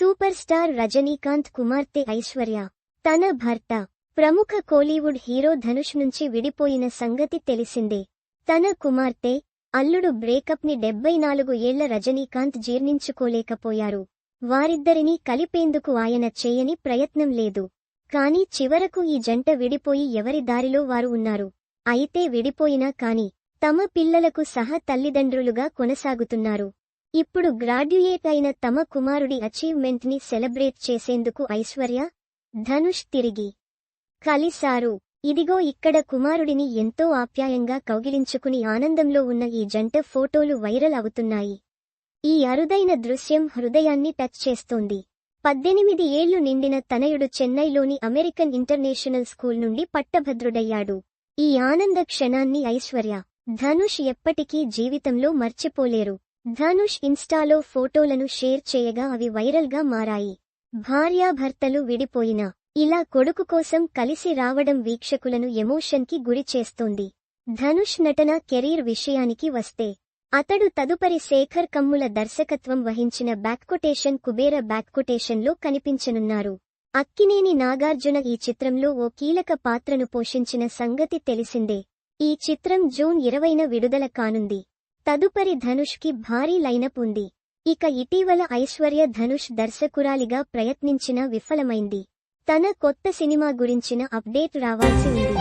Super star Rajinikanth కుమార్తె ఐశ్వర్య తన భర్త ప్రముఖ కోలీవుడ్ హీరో ధనుష్ నుంచి విడిపోయిన సంగతి తెలిసిందే. తన కుమార్తె అల్లుడు బ్రేకప్ని డెబ్బై నాలుగు ఏళ్ళ రజనీకాంత్ జీర్ణించుకోలేకపోయారు. వారిద్దరినీ కలిపేందుకు ఆయన చేయని ప్రయత్నం లేదు. కాని చివరకు ఈ జంట విడిపోయి ఎవరి దారిలో వారు ఉన్నారు? అయితే విడిపోయినా కాని తమ పిల్లలకు సహా తల్లిదండ్రులుగా కొనసాగుతున్నారు. ఇప్పుడు గ్రాడ్యుయేట్ అయిన తమ కుమారుడి అచీవ్మెంట్ని సెలబ్రేట్ చేసేందుకు ఐశ్వర్య ధనుష్ తిరిగి. కలిశారు. ఇదిగో ఇక్కడ కుమారుడిని ఎంతో ఆప్యాయంగా కౌగిలించుకుని ఆనందంలో ఉన్న ఈ జంట ఫోటోలు వైరల్ అవుతున్నాయి. ఈ అరుదైన దృశ్యం హృదయాన్ని టచ్ చేస్తోంది. పద్దెనిమిది ఏళ్ళు నిండిన తనయుడు చెన్నైలోని అమెరికన్ ఇంటర్నేషనల్ స్కూల్ నుండి పట్టభద్రుడయ్యాడు. ఈ ఆనంద క్షణాన్ని ఐశ్వర్య ధనుష్ ఎప్పటికీ జీవితంలో మర్చిపోలేరు. ధనుష్ ఇన్స్టాలో ఫోటోలను షేర్ చేయగా అవి వైరల్గా మారాయి. భార్యాభర్తలు విడిపోయినా ఇలా కొడుకు కోసం కలిసి రావడం వీక్షకులను ఎమోషన్కి గురి చేస్తోంది. ధనుష్ నటన కెరీర్ విషయానికి వస్తే అతడు తదుపరి శేఖర్ కమ్ముల దర్శకత్వం వహించిన బ్యాక్కొటేషన్ కుబేర బ్యాక్కొటేషన్లో కనిపించనున్నారు. అక్కినేని నాగార్జున ఈ చిత్రంలో ఓ కీలక పాత్రను పోషించిన సంగతి తెలిసిందే. ఈ చిత్రం జూన్ ఇరవైన విడుదల కానుంది. తదుపరి ధనుష్కి భారీ లైనప్ ఉంది. ఇక ఇటీవల ఐశ్వర్య ధనుష్ దర్శకురాలిగా ప్రయత్నించిన విఫలమైంది. తన కొత్త సినిమా గురించిన అప్డేట్ రావాల్సి ఉంది.